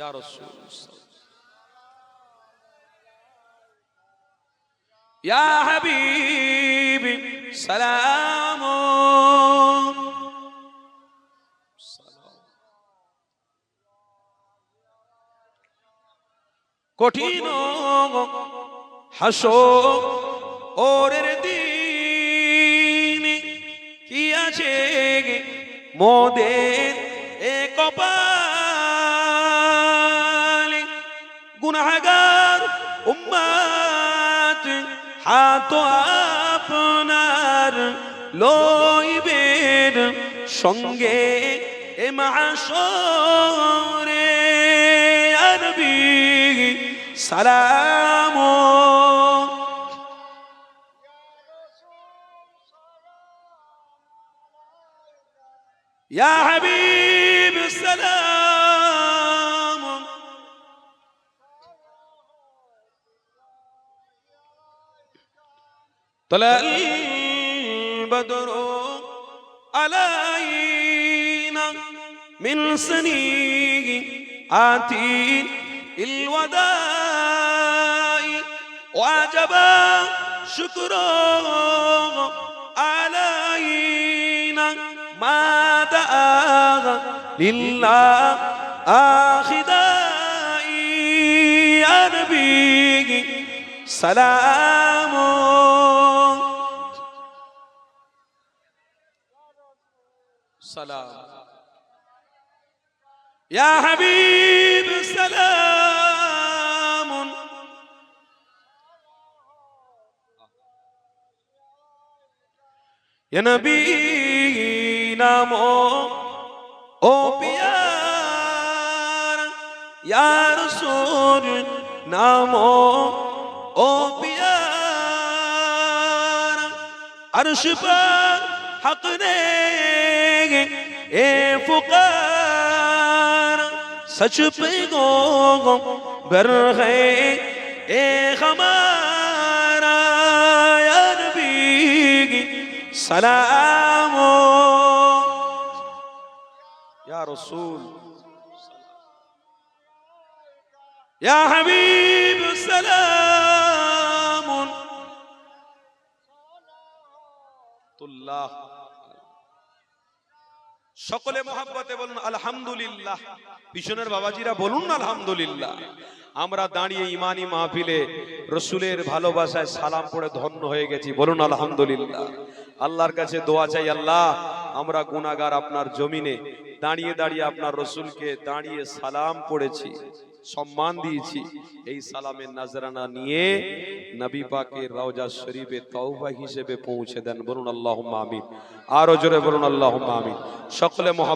ইয়া রাসূল ইয়া কঠিন হাসো ওরের দিন কি আছে মোদের এ কপালে গুনাহগার উম্মাত হাত আপনার লইবেন সঙ্গে এ মাসরে আরবি সালাম يا حبيب طلع. البدر علينا من سنيه آتي الوداع وعجبا شكره علينا ما دعا لله آخدائي يا نبي. سلام. সালাম। ইয়া হাবিব সালাম ইয়া নবী, নাম ও পিয়ার। ইয়া রাসূল, নাম ও পিয়ার। আরশ পর হক নে اے فقار، سچ پہ گو بر ہے۔ اے ہمارا یا نبی، سلام۔ يا رسول يا حبيب سلام۔ الله সকলে মহাব্বতে বলুন, আলহামদুলিল্লাহ। পিছনের বাবাজিরা বলুন, আলহামদুলিল্লাহ। আমরা দাঁড়িয়ে ইমানি মাহফিলে রসুলের ভালোবাসায় সালাম পড়ে ধন্য হয়ে গেছি। বলুন, আলহামদুলিল্লাহ। আল্লাহর কাছে দোয়া চাই, আল্লাহ, আমরা গুনাগার আপনার জমিনে দাঁড়িয়ে দাঁড়িয়ে আপনার রসুলকে দাঁড়িয়ে সালাম করেছি সম্মান দিয়েছি। এই সালামের নাজরানা নিয়ে নবী পাকের রওজা শরীফে তওবা হিসেবে পৌঁছে দেন। বলুন আল্লাহ আমিন। আরও জোরে বলুন আল্লাহ আমিন। সকলে